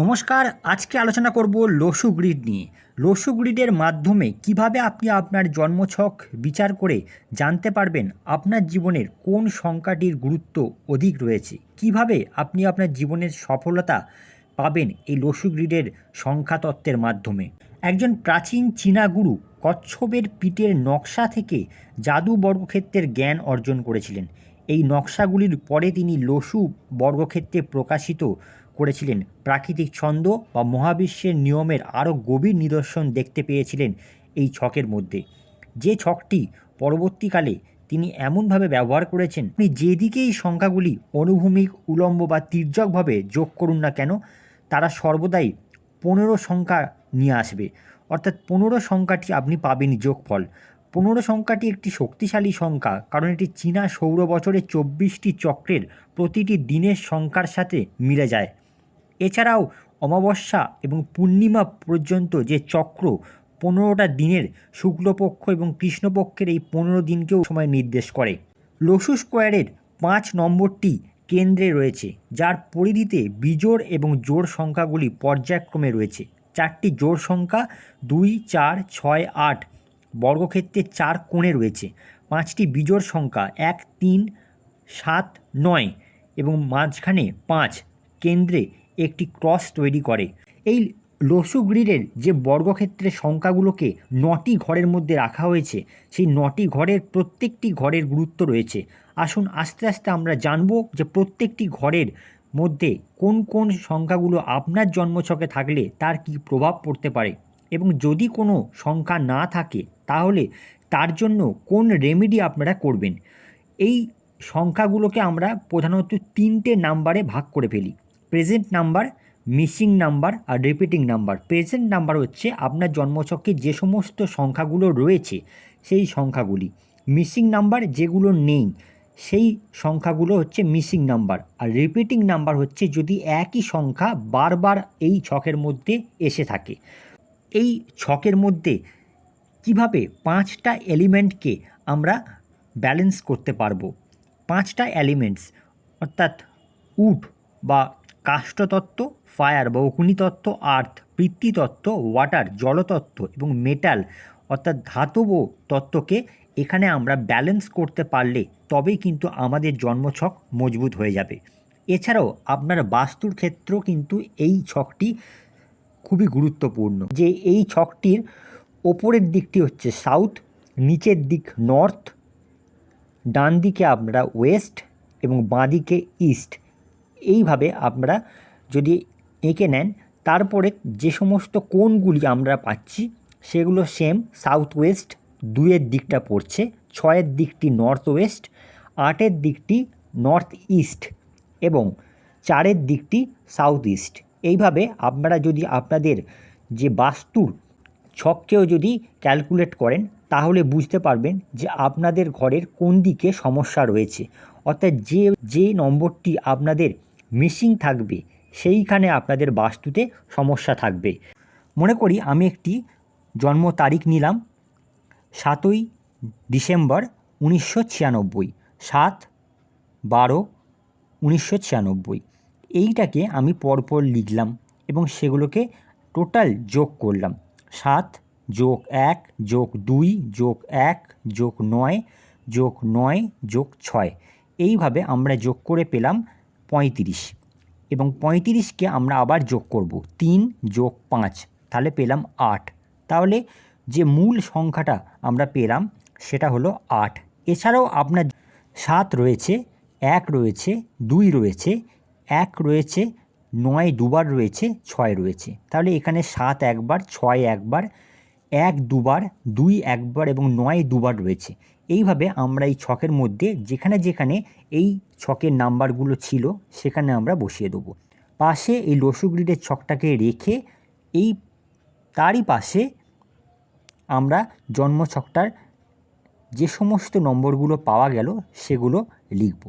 নমস্কার, আজকে আলোচনা করব লসু গ্রিড নিয়ে। লসু গ্রিডের মাধ্যমে কীভাবে আপনি আপনার জন্মছক বিচার করে জানতে পারবেন আপনার জীবনের কোন সংখ্যাটির গুরুত্ব অধিক রয়েছে। কীভাবে আপনি আপনার জীবনের সফলতা পাবেন এই লসু গ্রিডের সংখ্যা তত্ত্বের মাধ্যমে। একজন প্রাচীন চীনা গুরু কচ্ছপের পিঠের নকশা থেকে জাদু বর্গক্ষেত্রের জ্ঞান অর্জন করেছিলেন। এই নকশাগুলির পরে তিনি লসু বর্গক্ষেত্রে প্রকাশিত করেছিলেন। প্রাকৃতিক ছন্দ বা মহাবিশ্বের নিয়মের আরও গভীর নিদর্শন দেখতে পেয়েছিলেন এই ছকের মধ্যে। যে ছকটি পরবর্তীকালে তিনি এমনভাবে ব্যবহার করেছেন, আপনি যেদিকেই সংখ্যাগুলি অনুভূমিক, উলম্ব বা তির্যকভাবে যোগ করুন না কেন, তারা সর্বদাই পনেরো সংখ্যা নিয়ে আসবে। অর্থাৎ পনেরো সংখ্যাটি আপনি পাবেনই যোগফল। পনেরো সংখ্যাটি একটি শক্তিশালী সংখ্যা, কারণ এটি চীনা সৌর বছরের চব্বিশটি চক্রের প্রতিটি দিনের সংখ্যার সাথে মিলে যায়। এছাড়াও অমাবস্যা এবং পূর্ণিমা পর্যন্ত যে চক্র, পনেরোটা দিনের শুক্লপক্ষ এবং কৃষ্ণপক্ষের এই পনেরো দিনকেও সময় নির্দেশ করে। লসু স্কোয়ারের পাঁচ নম্বরটি কেন্দ্রে রয়েছে, যার পরিধিতে বিজোড় এবং জোড় সংখ্যাগুলি পর্যায়ক্রমে রয়েছে। চারটি জোড় সংখ্যা দুই, চার, ছয়, আট বর্গক্ষেত্রে চার কোণে রয়েছে। পাঁচটি বিজোড় সংখ্যা এক, তিন, সাত, নয় এবং মাঝখানে পাঁচ কেন্দ্রে একটি ক্রস তৈরি করে। এই লসু গ্রিডের যে বর্গক্ষেত্রের সংখ্যাগুলোকে নটি ঘরের মধ্যে রাখা হয়েছে, সেই নটি ঘরের প্রত্যেকটি ঘরের গুরুত্ব রয়েছে। আসুন আস্তে আস্তে আমরা জানব যে প্রত্যেকটি ঘরের মধ্যে কোন কোন সংখ্যাগুলো আপনার জন্মছকে থাকলে তার কী প্রভাব পড়তে পারে এবং যদি কোনো সংখ্যা না থাকে, তাহলে তার জন্য কোন রেমেডি আপনারা করবেন? এই সংখ্যাগুলোকে আমরা প্রধানত তিনটে নাম্বারে ভাগ করে ফেলি। প্রেজেন্ট নাম্বার, মিসিং নাম্বার আর রিপিটিং নাম্বার। প্রেজেন্ট নাম্বার হচ্ছে আপনার জন্মছকে যে সমস্ত সংখ্যাগুলো রয়েছে, সেই সংখ্যাগুলি। মিসিং নাম্বার যেগুলো নেই, সেই সংখ্যাগুলো হচ্ছে মিসিং নাম্বার। আর রিপিটিং নাম্বার হচ্ছে যদি একই সংখ্যা বারবার এই ছকের মধ্যে এসে থাকে। এই ছকের মধ্যে কীভাবে পাঁচটা এলিমেন্টকে আমরা ব্যালেন্স করতে পারব? পাঁচটা এলিমেন্টস, অর্থাৎ উড বা কাষ্ঠতত্ত্ব, ফায়ার বা অগ্নিতত্ত্ব আর্থ পৃথ্বীতত্ত্ব ওয়াটার, জলতত্ত্ব এবং মেটাল অর্থাৎ ধাতব তত্ত্বকে এখানে আমরা ব্যালেন্স করতে পারলে তবেই কিন্তু আমাদের জন্মছক মজবুত হয়ে যাবে। এছাড়াও আপনার বাস্তুর ক্ষেত্রেও কিন্তু এই ছকটি খুবই গুরুত্বপূর্ণ। যে এই ছকটির ওপরের দিকটি হচ্ছে সাউথ, নিচের দিক নর্থ ডান দিকে আপনারা ওয়েস্ট এবং বাঁ দিকে ইস্ট। এইভাবে আপনারা যদি এঁকে নেন, তারপরে যে সমস্ত কোণগুলি আমরা পাচ্ছি, সেগুলো সেম সাউথ ওয়েস্ট দুইয়ের দিকটা পড়ছে, ছয়ের দিকটি নর্থ ওয়েস্ট আটের দিকটি নর্থ ইস্ট এবং চারের দিকটি সাউথ ইস্ট এইভাবে আপনারা যদি আপনাদের যে বাস্তুর ছককেও যদি ক্যালকুলেট করেন, তাহলে বুঝতে পারবেন যে আপনাদের ঘরের কোন দিকে সমস্যা রয়েছে। অর্থাৎ যে যে নম্বরটি আপনাদের মিসিং থাকবে, সেইখানে আপনাদের বাস্তুতে সমস্যা থাকবে। মনে করি আমি একটি জন্ম তারিখ নিলাম, সাতই ডিসেম্বর উনিশশো ছিয়ানব্বই, সাত বারো উনিশশো ছিয়ানব্বই। এইটাকে আমি পরপর লিখলাম এবং সেগুলোকে টোটাল যোগ করলাম। সাত যোগ এক যোগ দুই যোগ এক যোগ নয় যোগ নয় যোগ ছয়। এইভাবে আমরা যোগ করে পেলাম পঁয়ত্রিশ। এবং পঁয়ত্রিশকে আমরা আবার যোগ করব। তিন যোগ পাঁচ, তাহলে পেলাম আট। তাহলে যে মূল সংখ্যাটা আমরা পেলাম, সেটা হলো আট। এছাড়াও আপনার সাত রয়েছে, এক রয়েছে, দুই রয়েছে, এক রয়েছে, নয় দুবার রয়েছে, ছয় রয়েছে। তাহলে এখানে সাত একবার, ছয় একবার, এক দুবার, দুই একবার এবং নয় দুবার রয়েছে। এইভাবে আমরা এই ছকের মধ্যে যেখানে যেখানে এই ছকের নাম্বারগুলো ছিল, সেখানে আমরা বসিয়ে দেবো। পাশে এই লসু গ্রিডের ছকটাকে রেখে এই তারই পাশে আমরা জন্ম ছকটার যে সমস্ত নম্বরগুলো পাওয়া গেল, সেগুলো লিখব।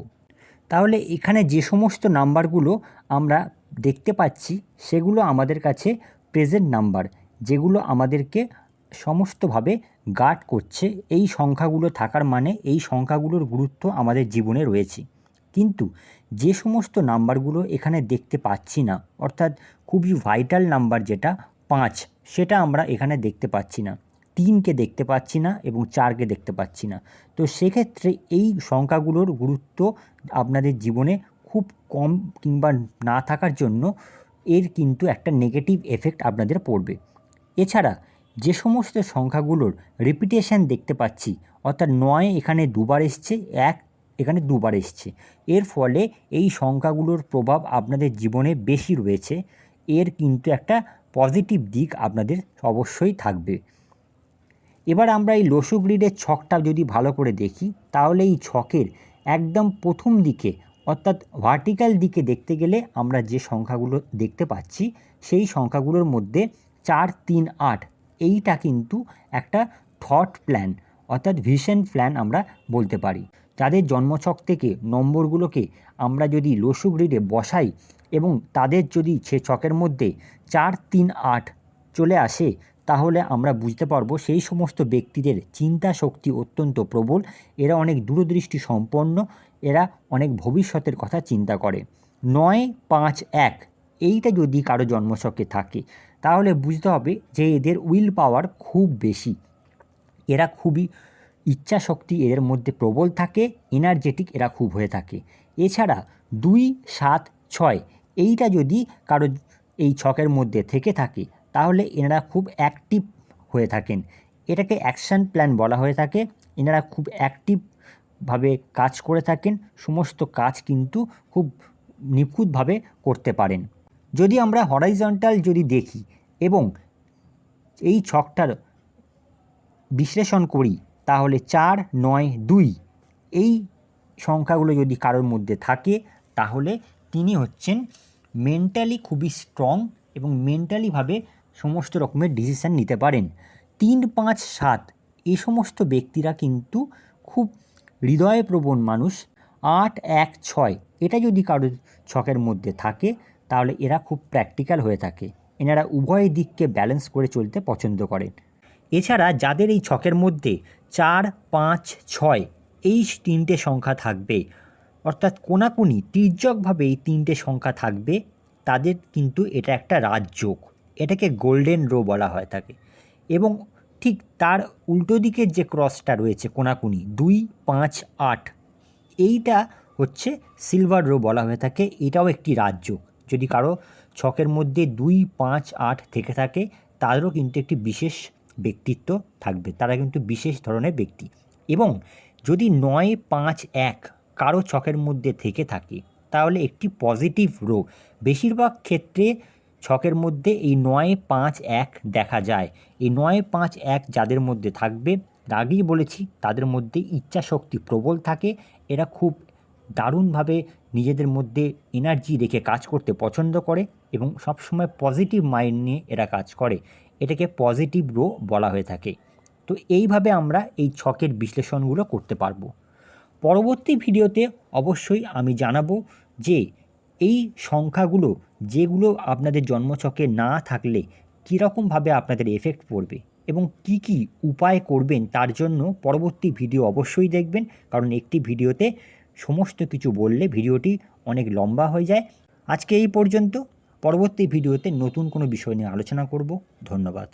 তাহলে এখানে যে সমস্ত নাম্বারগুলো আমরা দেখতে পাচ্ছি, সেগুলো আমাদের কাছে প্রেজেন্ট নাম্বার যেগুলো আমাদেরকে সমস্তভাবে গার্ড করছে, এই সংখ্যাগুলো থাকার মানে এই সংখ্যাগুলোর গুরুত্ব আমাদের জীবনে রয়েছে। কিন্তু যে সমস্ত নাম্বারগুলো এখানে দেখতে পাচ্ছি না, অর্থাৎ খুবই ভাইটাল নাম্বার যেটা, পাঁচ, সেটা আমরা এখানে দেখতে পাচ্ছি না। তিনকে দেখতে পাচ্ছি না এবং চারকে দেখতে পাচ্ছি না। তো সেক্ষেত্রে এই সংখ্যাগুলোর গুরুত্ব আপনাদের জীবনে খুব কম কিংবা না থাকার জন্য এর কিন্তু একটা নেগেটিভ এফেক্ট আপনাদের পড়বে। এছাড়া যে সমস্ত সংখ্যাগুলোর রিপিটেশন দেখতে পাচ্ছি, অর্থাৎ নয় এখানে দুবার এসছে, এক এখানে দুবার এসছে। এর ফলে এই সংখ্যাগুলোর প্রভাব আপনাদের জীবনে বেশি রয়েছে। এর কিন্তু একটা পজিটিভ দিক আপনাদের অবশ্যই থাকবে। এবার আমরা এই লসু গ্রিডের ছকটা যদি ভালো করে দেখি, তাহলে এই ছকের একদম প্রথম দিকে, অর্থাৎ ভার্টিক্যাল দিকে দেখতে গেলে আমরা যে সংখ্যাগুলো দেখতে পাচ্ছি, সেই সংখ্যাগুলোর মধ্যে চার, তিন, আট এইটা কিন্তু একটা থট প্ল্যান অর্থাৎ ভিশন প্ল্যান আমরা বলতে পারি। যাদের জন্মছক থেকে নম্বরগুলোকে আমরা যদি লসু গ্রিডে বসাই এবং তাদের যদি সে ছকের মধ্যে চার, তিন, আট চলে আসে, তাহলে আমরা বুঝতে পারব সেই সমস্ত ব্যক্তিদের চিন্তা শক্তি অত্যন্ত প্রবল, এরা অনেক দূরদৃষ্টি সম্পন্ন, এরা অনেক ভবিষ্যতের কথা চিন্তা করে। নয়, পাঁচ, এক, এইটা যদি কারও জন্মছকে থাকে তাহলে বুঝতে হবে যে এদের উইল পাওয়ার খুব বেশি। এরা খুবই ইচ্ছা শক্তি এদের মধ্যে প্রবল থাকে এনার্জেটিক এরা খুব হয়ে থাকে। এছাড়া দুই, সাত, ছয়, এইটা যদি কারও এই ছকের মধ্যে থেকে থাকে, তাহলে এনারা খুব অ্যাক্টিভ হয়ে থাকেন। এটাকে অ্যাকশান প্ল্যান বলা হয়ে থাকে। এনারা খুব অ্যাক্টিভভাবে কাজ করে থাকেন। সমস্ত কাজ কিন্তু খুব নিখুঁতভাবে করতে পারেন। যদি আমরা হরাইজন্টাল যদি দেখি এবং এই ছকটার বিশ্লেষণ করি, তাহলে চার, নয়, দুই, এই সংখ্যাগুলো যদি কারোর মধ্যে থাকে, তাহলে তিনি হচ্ছেন মেন্টালি খুবই স্ট্রং এবং মেন্টালিভাবে সমস্ত রকমের ডিসিশান নিতে পারেন। তিন, পাঁচ, সাত, এই সমস্ত ব্যক্তিরা কিন্তু খুব হৃদয়প্রবণ মানুষ। আট, এক, ছয়, এটা যদি কারোর ছকের মধ্যে থাকে তাহলে এরা খুব প্র্যাকটিক্যাল হয়ে থাকে। এনারা উভয় দিককে ব্যালেন্স করে চলতে পছন্দ করেন। এছাড়া যাদের এই ছকের মধ্যে চার, পাঁচ, ছয় এই তিনটে সংখ্যা থাকবে, অর্থাৎ কোনাকুনি তির্যকভাবে এই তিনটে সংখ্যা থাকবে, তাদের কিন্তু এটা একটা রাজযোগ। এটাকে গোল্ডেন রো বলা হয় থাকে। এবং ঠিক তার উল্টো দিকের যে ক্রসটা রয়েছে কোনাকুনি, দুই, পাঁচ, আট, এইটা হচ্ছে সিলভার রো বলা হয়ে থাকে। এটাও একটি রাজযোগ। যদি কারও ছকের মধ্যে দুই, পাঁচ, আট থেকে থাকে, তাদেরও কিন্তু একটি বিশেষ ব্যক্তিত্ব থাকবে। তারা কিন্তু বিশেষ ধরনের ব্যক্তি। এবং যদি নয়, পাঁচ, এক কারও ছকের মধ্যে থেকে থাকে, তাহলে একটি পজিটিভ রো। বেশিরভাগ ক্ষেত্রে ছকের মধ্যে এই নয়, পাঁচ, এক দেখা যায়। এই নয়, পাঁচ, এক যাদের মধ্যে থাকবে, আগেই বলেছি, তাদের মধ্যে ইচ্ছা শক্তি প্রবল থাকে। এরা খুব দারুণভাবে নিজেদের মধ্যে এনার্জি রেখে কাজ করতে পছন্দ করে এবং সবসময় পজিটিভ মাইন্ড নিয়ে এরা কাজ করে। এটাকে পজিটিভ রো বলা হয়ে থাকে। তো এইভাবে আমরা এই ছকের বিশ্লেষণগুলো করতে পারব। পরবর্তী ভিডিওতে অবশ্যই আমি জানাব যে এই সংখ্যাগুলো, যেগুলো আপনাদের জন্মছকে না থাকলে কীরকমভাবে আপনাদের এফেক্ট পড়বে এবং কি কি উপায় করবেন তার জন্য পরবর্তী ভিডিও অবশ্যই দেখবেন। কারণ একটি ভিডিওতে সমস্ত কিছু বললে ভিডিওটি অনেক লম্বা হয়ে যায়। আজকে এই পর্যন্ত। পরবর্তী ভিডিওতে নতুন কোনো বিষয় নিয়ে আলোচনা করব। ধন্যবাদ।